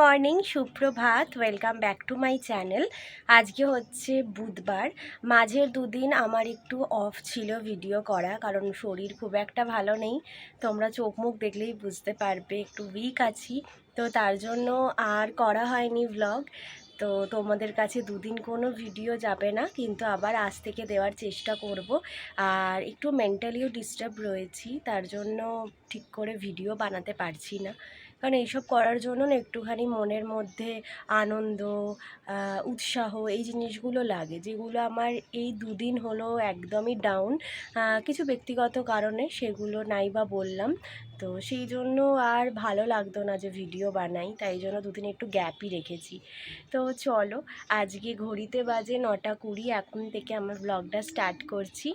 Morning, সুপ্রভাত, welcome back to my channel. আজকে হচ্ছে বুধবার। মাঝের দুদিন আমার একটু অফ ছিল ভিডিও করা, কারণ শরীর খুব একটা ভালো নেই। তোমরা চোখ মুখ দেখলেই বুঝতে পারবে, একটু উইক আছি। তো তার জন্য আর করা হয়নি ভ্লগ তো তোমাদের কাছে দুদিন কোনো ভিডিও যাবে না, কিন্তু আবার আজ থেকে দেওয়ার চেষ্টা করব। আর একটু মেন্টালিও ডিস্টার্ব রয়েছি, তার জন্য ঠিক করে ভিডিও বানাতে পারছি না। কারণ এইসব করার জন্য না একটুখানি মনের মধ্যে আনন্দ উৎসাহ এই জিনিসগুলো লাগে। যেগুলো আমার এই দুদিন হলো একদমই ডাউন কিছু ব্যক্তিগত কারণে সেগুলো নাই বা বললাম। তো সেই জন্য আর ভালো লাগতো না যে ভিডিও বানাই, তাই জন্য দুদিন একটু গ্যাপই রেখেছি। তো চলো, আজকে ঘড়িতে বাজে নটা কুড়ি, এখন থেকে আমার ব্লগটা স্টার্ট করছি।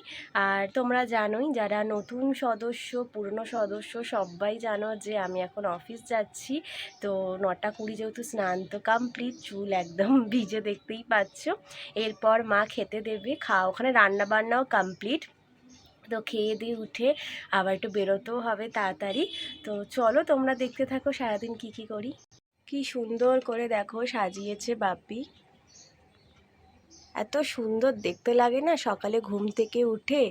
আর তোমরা জানোই, যারা নতুন সদস্য, পুরনো সদস্য, সবাই জানো যে আমি এখন অফিস যাচ্ছি। তো নটা কুড়ি যেহেতু স্নান তো কমপ্লিট চুল একদম ভিজে দেখতেই পাচ্ছ। এরপর মা খেতে দেবে খাওয়া ওখানে রান্না বান্নাও কমপ্লিট তো খেয়ে দিয়ে উঠে আবার একটু বেরোতেও হবে তাড়াতাড়ি। তো চলো তোমরা দেখতে থাকো সারাদিন কি কি করি। কি সুন্দর করে দেখো সাজিয়েছে বাপি এত সুন্দর দেখতে লাগে না সকালে ঘুম থেকে উঠে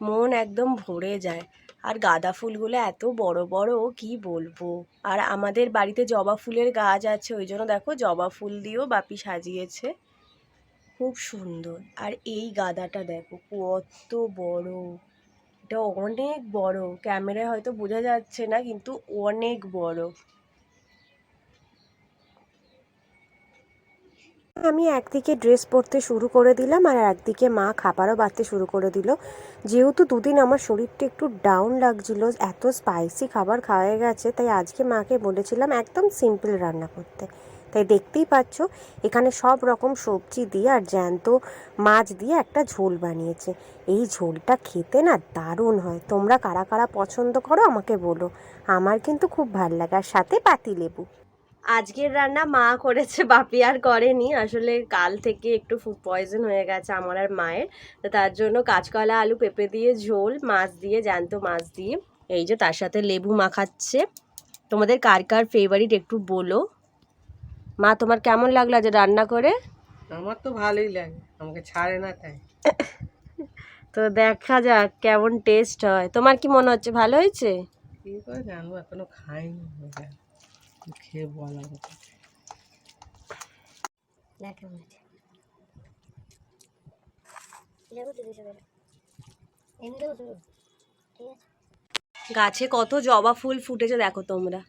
মন একদম ভরে যায়। আর গাঁদা ফুলগুলো এত বড় বড় কি বলব? আর আমাদের বাড়িতে জবা ফুলের গাছ আছে, ওই জন্য দেখো জবা ফুল দিয়েও বাপি সাজিয়েছে। খুব সুন্দর। আর এই গাঁদাটা দেখো কত বড়। এটা অনেক বড়। ক্যামেরায় হয়তো বোঝা যাচ্ছে না, কিন্তু অনেক বড়। আমি একদিকে ড্রেস পরতে শুরু করে দিলাম আর একদিকে মা খাবারও বাড়তে শুরু করে দিল। যেহেতু দুদিন আমার শরীরটা একটু ডাউন লাগছিল, এত স্পাইসি খাবার খাওয়া গেছে, তাই আজকে মাকে বলেছিলাম একদম সিম্পল রান্না করতে। তাই দেখতেই পাচ্ছ, এখানে সব রকম সবজি দিয়ে আর জ্যান্ত মাছ দিয়ে একটা ঝোল বানিয়েছে। এই ঝোলটা খেতে না দারুণ হয়। তোমরা কারা কারা পছন্দ করো আমাকে বলো। আমার কিন্তু খুব ভালো লাগে। আর সাথে পাতি লেবু আজকের রান্না মা করেছে, বাপি আর করেনি। আসলে কাল থেকে একটু ফুড পয়জন হয়ে গেছে আমার আর মায়ের। তো তার জন্য কাঁচকলা, আলু পেঁপে দিয়ে ঝোল, মাছ দিয়ে, জ্যান্ত মাছ দিয়ে। এই যে তার সাথে লেবু মাখাচ্ছে। তোমাদের কার কার ফেভারিট একটু বলো। মা তোমার কেমন লাগল আজ রান্না করে? আমার তো ভালোই লাগে আমাকে ছাড়ে না তাই। তো দেখা যাক কেমন টেস্ট হয়। তোমার কি মনে হচ্ছে ভালো হয়েছে? কি করে জানব এখনও খাইনি খেয়ে বলা কথা গাছে কত জবা ফুল ফুটেছে দেখো তোমরা।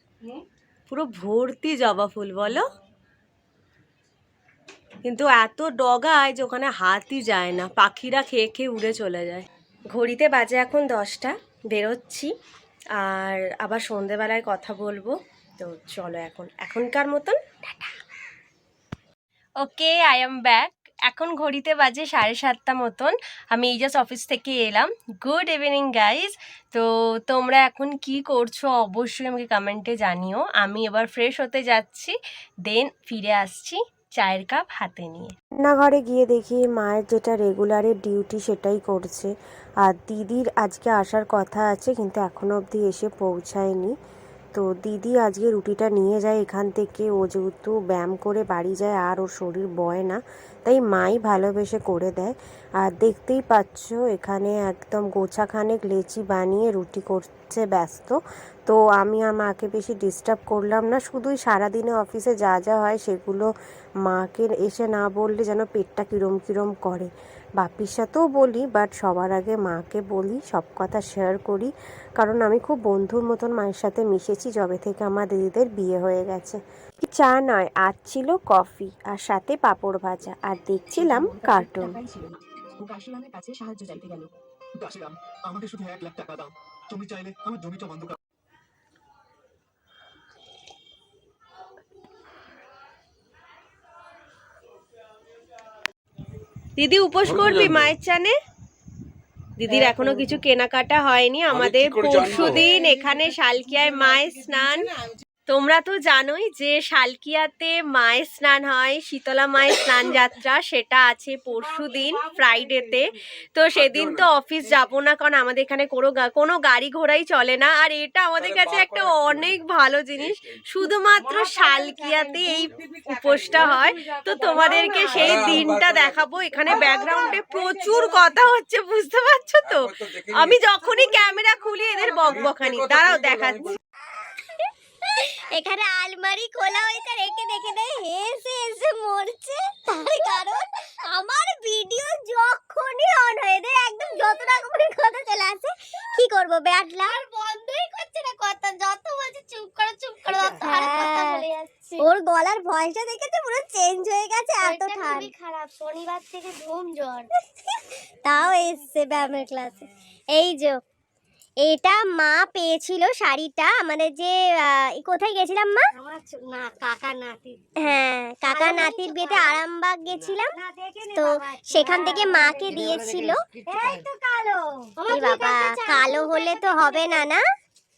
পুরো ভর্তি জবা ফুল বলো। কিন্তু এত ডগায় যে ওখানে হাতই যায় না। পাখিরা খেয়ে খেয়ে উড়ে চলে যায়। ঘড়িতে বাজে এখন দশটা, বেরোচ্ছি। আর আবার সন্ধেবেলায় কথা বলব। তো চলো এখন, এখনকার মতন ওকে আই এম ব্যাক এখন ঘড়িতে বাজে সাড়ে সাতটা মতন। আমি এই জাস্ট অফিস থেকে এলাম। গুড ইভিনিং গাইজ তো তোমরা এখন কি করছ অবশ্যই আমাকে কমেন্টে জানিও। আমি এবার ফ্রেশ হতে যাচ্ছি দেন ফিরে আসছি। চায়ের কাপ হাতে নিয়ে। রান্নাঘরে গিয়ে দেখি মায়ের যেটা রেগুলারের ডিউটি সেটাই করছে। আর দিদির আজকে আসার কথা আছে, কিন্তু এখনও অবধি এসে পৌঁছায়নি। তো দিদি আজকে রুটিটা নিয়ে যায় এখান থেকে, ও যেহেতু ব্যায়াম করে বাড়ি যায়, আর ওর শরীর বয় না তাই মাই ভালোবেসে করে দেয়। আর দেখতেই পাচ্ছ, এখানে একদম গোছাখানেক লেচি বানিয়ে রুটি করছে ব্যস্ত। তো আমি আর মাকে বেশি ডিস্টার্ব করলাম না, শুধুই সারাদিনে অফিসে যা যা হয় সেগুলো মাকে এসে না বললে যেন পেটটা কিরম কিরম করে। বাপির সাথেও বলি বাট সবার আগে মাকে বলি, সব কথা শেয়ার করি। কারণ আমি খুব বন্ধুর মতন মায়ের সাথে মিশেছি, যবে থেকে আমার দিদিদের বিয়ে হয়ে গেছে। চা নয় আজ ছিল কফি আর সাথে পাঁপড় ভাজা আর দেখছিলাম কার্টুন। ও কাশিরামের কাছে সাহায্য চাইতে গেল। কাশিরাম আমাকে শুধু এক লাখ টাকা দাও। তুমি চাইলে আমার জমিটা বন্ধ দিদি উপোস করবি মায়ের চানে? দিদির এখনও কিছু কেনাকাটা হয়নি। আমাদের পরশুদিন এখানে শালকিয়ায় মায়ের স্নান। তোমরা তো জানোই যে শালকিয়াতে মায়ের স্নান হয় শীতলা মায়ের স্নান যাত্রা সেটা আছে পরশু দিন ফ্রাইডেতে। তো সেদিন তো অফিস যাব না কারণ আমাদের এখানে কোনো কোনো গাড়ি ঘোড়াই চলে না। আর এটা আমাদের কাছে একটা অনেক ভালো জিনিস। শুধুমাত্র শালকিয়াতে এই উপোসটা হয়। তো তোমাদেরকে সেই দিনটা দেখাবো। এখানে ব্যাকগ্রাউন্ডে প্রচুর কথা হচ্ছে বুঝতে পারছ তো? আমি যখনই ক্যামেরা খুলি এদের বকবকানি দাঁড়াও দেখাচ্ছি। এখানে আলমারি খোলা হয়েছে রেখে দেখে দেয় হেসে হেসে মরছে। তার কারণ আমার ভিডিও যখনই অন হয়ে যায় একদম যত রকমের কথা চলে আসে কি করব ব্যাড আর বন্ধই করছে না কথা যত বলছে চুপ করো চুপ করো আর কথা বলে যাচ্ছে। ওর গলার ভয়েসটা দেখেছে? পুরো চেঞ্জ হয়ে গেছে এত ঠান্ডা। খারাপ শনিবার থেকে ঘুম জ্বর তাও এসছে ব্যায়ামের ক্লাসে এই যে এটা মা পেয়েছিল শাড়িটা আমাদের যে কোথায় গেছিলাম মা? না কাকা নাতি হ্যাঁ কাকা নাতির বিয়েতে আরামবাগ গেছিলাম। তো সেখান থেকে মাকে দিয়েছিল। এই তো কালো। বাবা কালো হলে তো হবে না না?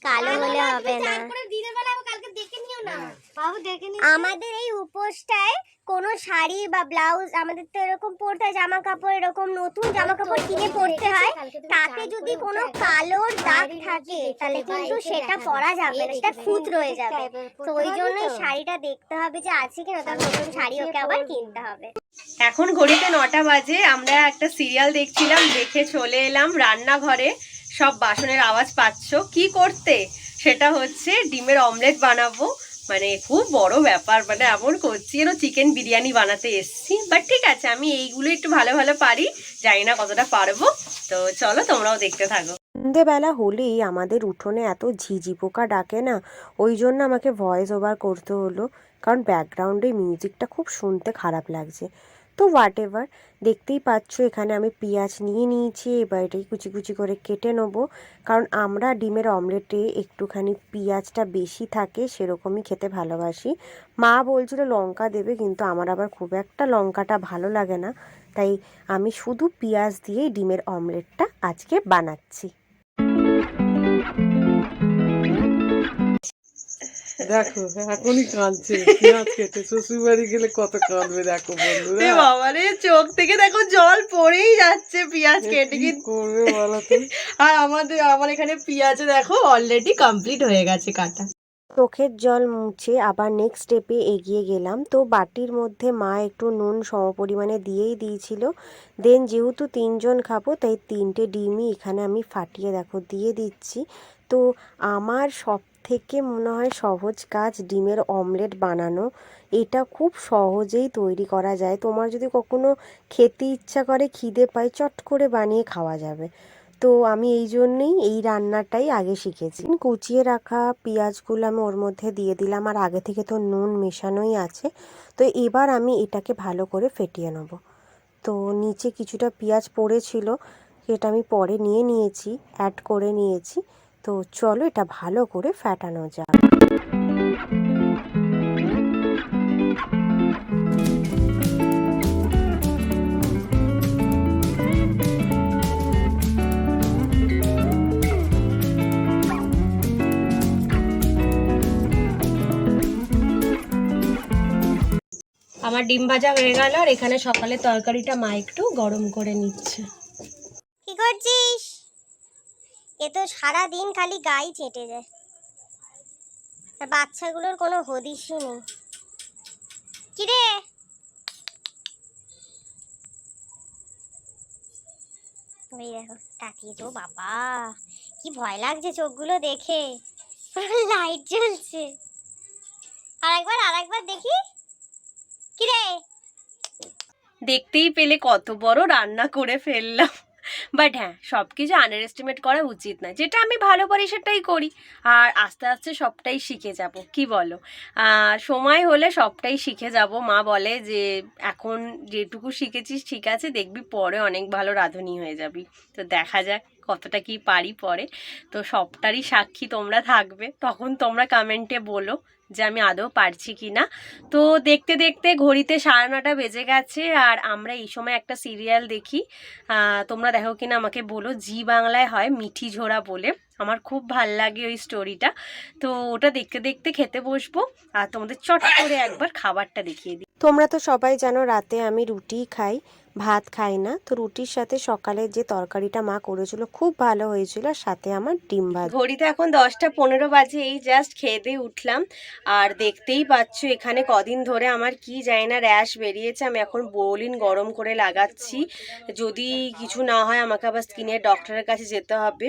কালো হলে হবে না। দিনের বেলা কালকে দেখে নিও না। বাবু দেখে নি আমাদের এই উপোসটায় কোনো শাড়ি বা ব্লাউজ আমাদের তো এরকম পরতে হয় জামা কাপড় এরকম নতুন জামা কাপড় কিনে পরতে হয়। তাতে যদি কোনো কালোর দাগ থাকে তাহলে কিন্তু সেটা পরা যাবে না সেটা খুঁত রয়ে যাবে। তো ওই জন্যই শাড়িটা দেখতে হবে যে আছে কিনা তার নতুন শাড়ি ওকে আবার কিনতে হবে। এখন ঘড়িতে নটা বাজে আমরা একটা সিরিয়াল দেখছিলাম দেখে চলে এলাম রান্নাঘরে। সব বাসনের আওয়াজ পাচ্ছ। কি করতে? সেটা হচ্ছে ডিমের অমলেট বানাবো। মানে খুব বড় ব্যাপার মানে এমন করছি যেন চিকেন বিরিয়ানি বানাতে এসছি। বাট ঠিক আছে, আমি এইগুলো একটু ভালো ভালো পারি, জানি না কতটা পারব। তো চলো, তোমরাও দেখতে থাকো। সন্ধেবেলা হলেই আমাদের উঠোনে এত ঝিঝি পোকা ডাকে না, ওই জন্য আমাকে ভয়েস ওভার করতে হলো। কারণ ব্যাকগ্রাউন্ডে মিউজিকটা খুব শুনতে খারাপ লাগছে। তো হোয়াট এভার দেখতেই পাচ্ছ এখানে আমি পেঁয়াজ নিয়ে নিয়েছি, এবার এটাই কুচি কুচি করে কেটে নেব। কারণ আমরা ডিমের অমলেটে একটুখানি পেঁয়াজটা বেশি থাকে, সেরকমই খেতে ভালোবাসি। মা বলছিল লঙ্কা দেবে, কিন্তু আমার আবার খুব একটা লঙ্কাটা ভালো লাগে না। তাই আমি শুধু পেঁয়াজ দিয়েই ডিমের অমলেটটা আজকে বানাচ্ছি। দেখো এখনই কাঁদছে। পেঁয়াজ কেটে শ্বশুর বাড়ি গেলে কত কাঁদবে দেখো বন্ধুরা। বাবারে চোখ থেকে দেখো জল পড়েই যাচ্ছে পেঁয়াজ কেটে কি করবে বলো আর আমাদের আমার এখানে পেঁয়াজ দেখো অলরেডি কমপ্লিট হয়ে গেছে কাটা। চোখের জল মুছে আবার নেক্সট স্টেপে এগিয়ে গেলাম। তো বাটির মধ্যে মা একটু নুন সমপরিমাণে দিয়েই দিয়েছিল। দেন যেহেতু তিনজন খাব তাই তিনটে ডিমই এখানে আমি ফাটিয়ে দেখো দিয়ে দিচ্ছি। তো আমার সব থেকে মনে হয় সহজ কাজ ডিমের অমলেট বানানো। এটা খুব সহজেই তৈরি করা যায়। তোমার যদি কখনো খেতে ইচ্ছা করে খিদে পায়, চট করে বানিয়ে খাওয়া যাবে। তো আমি এই জন্যেই এই রান্নাটাই আগে শিখেছি। কুচিয়ে রাখা পেঁয়াজগুলো আমি ওর মধ্যে দিয়ে দিলাম আর আগে থেকে তো নুন মেশানোই আছে। তো এবার আমি এটাকে ভালো করে ফেটিয়ে নেব। তো নিচে কিছুটা পেঁয়াজ পড়েছিল, সেটা আমি পরে নিয়ে নিয়েছি অ্যাড করে নিয়েছি। তো চলো এটা ভালো করে ফেটানো যাক। আমার ডিম ভাজা হয়ে গেল আর এখানে সকালে তরকারিটা মা একটু গরম করে নিচ্ছে। কি করছিস? এ তো সারাদিন খালি গাই চেটে যায়। আর বাচ্চাগুলোর কোনো হদিশই নেই। কিরে? ওই দেখো, তাকিয়ে তো বাবা, কি ভয় লাগছে চোখগুলো দেখে। লাইট জ্বলছে। আরেকবার আরেকবার দেখি। কিরে? দেখতেই পেলে কত বড় রান্না করে ফেললাম। বাট হ্যাঁ সব কিছু আন্ডার এস্টিমেট করা উচিত না। যেটা আমি ভালো করি, সেটাই করি। আর আস্তে আস্তে সবটাই শিখে যাব, কি বলো? সময় হলে সবটাই শিখে যাব। মা বলে যে, এখন যেটুকু শিখেছিস, ঠিক আছে, দেখবি পরে অনেক ভালো রাঁধুনি হয়ে যাবি। তো দেখা যাক। কতটা কি পারি পরে। তো সবটারই সাক্ষী তোমরা থাকবে। তখন তোমরা কমেন্টে বলো যে আমি আদৌ পারছি কি না তো দেখতে দেখতে ঘড়িতে সাড়ে নটা বেজে গেছে আর আমরা এই সময় একটা সিরিয়াল দেখি। তোমরা দেখো কিনা আমাকে বলো। জি বাংলায় হয় মিঠি ঝোড়া বলে। আমার খুব ভালো লাগে ওই স্টোরিটা তো ওটা দেখতে দেখতে খেতে বসবো আর তোমাদের চট করে একবার খাবারটা দেখিয়ে দিই। তোমরা তো সবাই জানো রাতে আমি রুটি খাই। ভাত খাই না, তো রুটির সাথে সকালে যে তরকারিটা মা করেছিল খুব ভালো হয়েছিল আর সাথে আমার ডিম ভাত। ঘড়িতে এখন দশটা পনেরো বাজে, এই জাস্ট খেয়ে দিয়ে উঠলাম। আর দেখতেই পাচ্ছ এখানে কদিন ধরে আমার কি যায় না র্যাশ বেরিয়েছে, আমি এখন বোলিন গরম করে লাগাচ্ছি। যদি কিছু না হয় আমাকে আবার স্কিনের ডক্টরের কাছে যেতে হবে।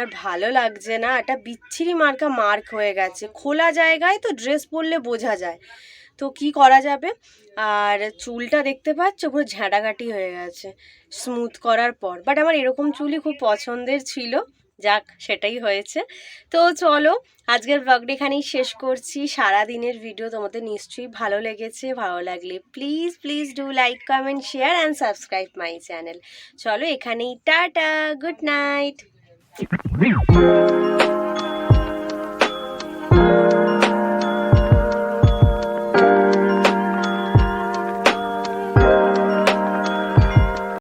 আর ভালো লাগছে না, একটা বিচ্ছিরি মার্কা মার্ক হয়ে গেছে। খোলা জায়গায় তো ড্রেস পরলে বোঝা যায়। তো কি করা যাবে? আর চুলটা দেখতে পাচ্ছ, পুরো ঝাঁটাঘাটি হয়ে গেছে। স্মুথ করার পর। বাট আমার এরকম চুলই খুব পছন্দের ছিল। যাক, সেটাই হয়েছে। তো চলো, আজকের ব্লগটা এখানেই শেষ করছি। সারা দিনের ভিডিও তোমাদের নিশ্চয়ই ভালো লেগেছে। ভালো লাগলে please please do like comment share and subscribe my channel চলো এখানেই, টাটা গুড নাইট